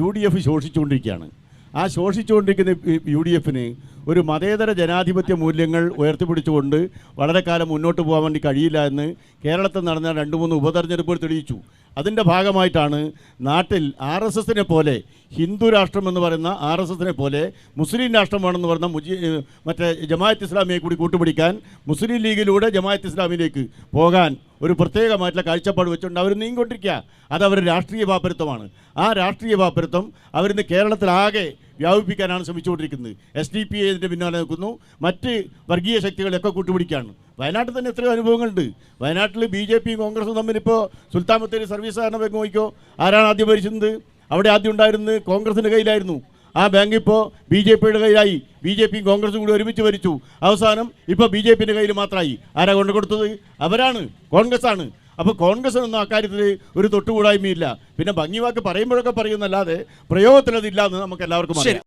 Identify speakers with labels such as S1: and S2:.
S1: U D F ശോഷിച്ചുകൊണ്ടിരിക്കുകയാണ്. ആ ശോഷിച്ചുകൊണ്ടിരിക്കുന്ന U D എഫിന് ഒരു മതേതര ജനാധിപത്യ മൂല്യങ്ങൾ ഉയർത്തിപ്പിടിച്ചുകൊണ്ട് വളരെ കാലം മുന്നോട്ട് പോകാൻ വേണ്ടി കഴിയില്ല എന്ന് കേരളത്തിൽ നടന്ന രണ്ട് മൂന്ന് ഉപതെരഞ്ഞെടുപ്പുകൾ തെളിയിച്ചു. അതിന്റെ ഭാഗമായിട്ടാണ് നാട്ടിൽ ആർ എസ് എസിനെ പോലെ ഹിന്ദു രാഷ്ട്രം എന്ന് പറയുന്ന ആർ എസ് എസിനെ പോലെ മുസ്ലിം രാഷ്ട്രം വേണമെന്ന് പറയുന്ന മുജി മറ്റേ ജമാഅത്ത് ഇസ്ലാമിയെ കൂടി കൂട്ടുപിടിക്കാൻ മുസ്ലിം ലീഗിലൂടെ ജമാഅത്ത് ഇസ്ലാമിലേക്ക് പോകാൻ ഒരു പ്രത്യേകമായിട്ടുള്ള കാഴ്ചപ്പാട് വെച്ചുകൊണ്ട് അവർ നീങ്ങിക്കൊണ്ടിരിക്കുക. അത് അവരുടെ രാഷ്ട്രീയ പാപ്പരത്വമാണ് ആ രാഷ്ട്രീയ പാപ്പരത്വം അവരിന്ന് കേരളത്തിലാകെ വ്യാപിപ്പിക്കാനാണ് ശ്രമിച്ചുകൊണ്ടിരിക്കുന്നത്. എസ് ഡി പി ഇതിന്റെ പിന്നാലെ നിൽക്കുന്നു. മറ്റ് വർഗീയ ശക്തികളെയൊക്കെ കൂട്ടുപിടിക്കുകയാണ്. വയനാട്ടിൽ തന്നെ എത്രയോ അനുഭവങ്ങളുണ്ട്. വയനാട്ടിൽ ബി ജെ പിയും കോൺഗ്രസും തമ്മിലിപ്പോൾ സുൽത്താൻ ബത്തേരി സർവീസ് സഹകരണ ബാങ്ക് ആരാണ് ആദ്യം ഭരിച്ചത്? അവിടെ ആദ്യം ഉണ്ടായിരുന്നത് കോൺഗ്രസിന്റെ കയ്യിലായിരുന്നു. ആ ബാങ്ക് ഇപ്പോൾ ബി ജെ പിയുടെ കയ്യിലായി. ബി ജെ പിയും കോൺഗ്രസും കൂടി ഒരുമിച്ച് ഭരിച്ചു. അവസാനം ഇപ്പോൾ ബി ജെ പിന്റെ കയ്യിൽ മാത്രമായി. ആരാ കൊണ്ടു കൊടുത്തത്? അവരാണ്. കോൺഗ്രസ് ആണ് അപ്പോൾ കോൺഗ്രസ്സിനൊന്നും അക്കാര്യത്തിൽ ഒരു തൊട്ടുകൂടായ്മയില്ല. പിന്നെ ഭംഗിവാക്ക് പറയുമ്പോഴൊക്കെ പറയുന്നല്ലാതെ പ്രയോഗത്തിലതില്ല എന്ന് നമുക്ക് എല്ലാവർക്കും